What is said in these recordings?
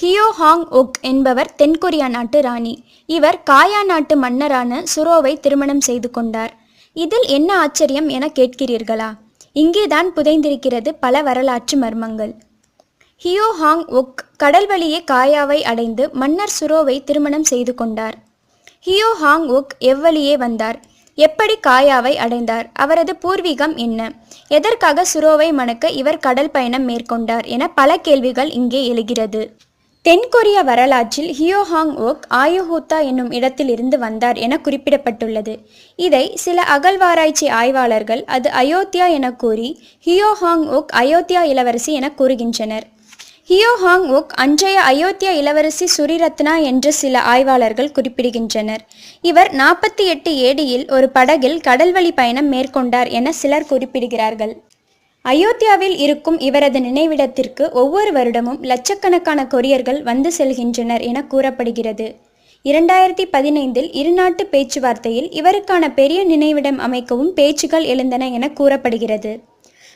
ஹியோ ஹாங் okay என்பவர் தென்கொரியா நாட்டு ராணி. இவர் காயா நாட்டு மன்னரான சுரோவை திருமணம் செய்து கொண்டார். இதில் என்ன ஆச்சரியம் என கேட்கிறீர்களா? இங்கேதான் புதைந்திருக்கிறது பல வரலாற்று மர்மங்கள். ஹியோ ஹாங் ஒக் கடல் வழியே காயாவை அடைந்து மன்னர் சுரோவை திருமணம் செய்து கொண்டார். ஹியோ ஹாங் ஒக் எவ்வழியே வந்தார்? எப்படி காயாவை அடைந்தார்? அவரது பூர்வீகம் என்ன? எதற்காக சுரோவை மணக்க இவர் கடல் பயணம் மேற்கொண்டார் என பல கேள்விகள் இங்கே எழுகிறது. தென்கொரிய வரலாற்றில் ஹியோஹாங் ஒக் ஆயுஹூத்தா என்னும் இடத்திலிருந்து வந்தார் என குறிப்பிடப்பட்டுள்ளது. இதை சில அகழ்வாராய்ச்சி ஆய்வாளர்கள் அது அயோத்தியா என கூறி ஹியோஹாங் ஒக் அயோத்தியா இளவரசி என கூறுகின்றனர். ஹியோஹாங் ஒக் அன்றைய அயோத்தியா இளவரசி சுரிரத்னா என்று சில ஆய்வாளர்கள் குறிப்பிடுகின்றனர். இவர் நாற்பத்தி எட்டு ஏடியில் ஒரு படகில் கடல்வழி பயணம் மேற்கொண்டார் என சிலர் குறிப்பிடுகிறார்கள். அயோத்தியாவில் இருக்கும் இவரது நினைவிடத்திற்கு ஒவ்வொரு வருடமும் லட்சக்கணக்கான கொரியர்கள் வந்து செல்கின்றனர் என கூறப்படுகிறது. இரண்டாயிரத்தி பதினைந்தில் இருநாட்டு பேச்சுவார்த்தையில் இவருக்கான பெரிய நினைவிடம் அமைக்கவும் பேச்சுகள் எழுந்தன என கூறப்படுகிறது.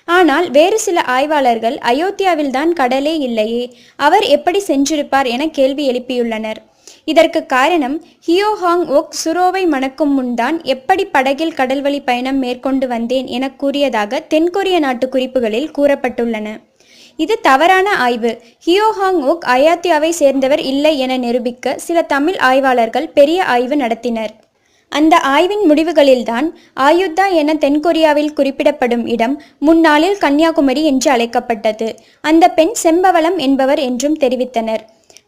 ஆனால் வேறு சில ஆய்வாளர்கள் அயோத்தியாவில்தான் கடலே இல்லையே அவர் எப்படி சென்றிருப்பார் என கேள்வி எழுப்பியுள்ளனர். இதற்கு காரணம் ஹியோஹாங் ஒக் சுரோவை மணக்கும் முன்தான் எப்படி படகில் கடல்வழி பயணம் மேற்கொண்டு வந்தேன் என கூறியதாக தென்கொரிய நாட்டு குறிப்புகளில் கூறப்பட்டுள்ளன. இது தவறான ஆய்வு. ஹியோஹாங் ஒக் அயாத்தியாவை சேர்ந்தவர் இல்லை என நிரூபிக்க சில தமிழ் ஆய்வாளர்கள் பெரிய ஆய்வு நடத்தினர். அந்த ஆய்வின் முடிவுகளில்தான் ஆயுத்தா என தென்கொரியாவில் குறிப்பிடப்படும் இடம் முன்னாளில் கன்னியாகுமரி என்று அழைக்கப்பட்டது. அந்த பெண் செம்பவளம் என்பவர் என்றும் தெரிவித்தனர்.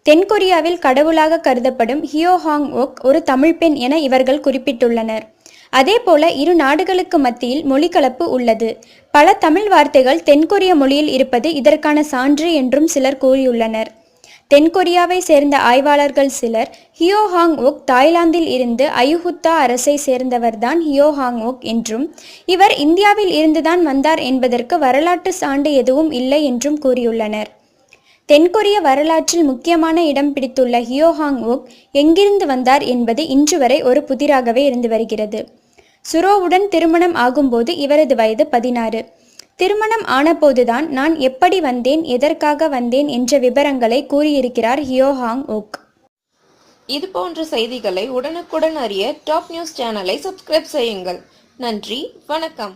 தென்கொரியாவில் கடவுளாக கருதப்படும் ஹியோ ஹாங் ஒக் ஒரு தமிழ் பெண் என இவர்கள் குறிப்பிட்டுள்ளனர். அதேபோல இரு நாடுகளுக்கு மத்தியில் மொழிக்கலப்பு உள்ளது. பல தமிழ் வார்த்தைகள் தென்கொரிய மொழியில் இருப்பது இதற்கான சான்று என்றும் சிலர் கூறியுள்ளனர். தென்கொரியாவை சேர்ந்த ஆய்வாளர்கள் சிலர் ஹியோ ஹாங் ஒக் தாய்லாந்தில் இருந்து அயுஹுத்தா அரசை சேர்ந்தவர்தான் ஹியோ ஹாங் ஒக் என்றும் இவர் இந்தியாவில் இருந்துதான் வந்தார் என்பதற்கு வரலாற்று சான்று எதுவும் இல்லை என்றும் கூறியுள்ளனர். தென்கொரிய வரலாற்றில் முக்கியமான இடம் பிடித்துள்ள ஹியோ ஹாங் ஒக் எங்கிருந்து வந்தார் என்பது இன்று வரை ஒரு புதிராகவே இருந்து வருகிறது. சுரோவுடன் திருமணம் ஆகும்போது இவரது வயது பதினாறு. திருமணம் ஆனபோதுதான் நான் எப்படி வந்தேன் எதற்காக வந்தேன் என்ற விவரங்களை கூறியிருக்கிறார் ஹியோ ஹாங் ஓக் இது போன்ற செய்திகளை உடனுக்குடன் அறிய டாப் நியூஸ் சேனலை சப்ஸ்கிரைப் செய்யுங்கள். நன்றி வணக்கம்.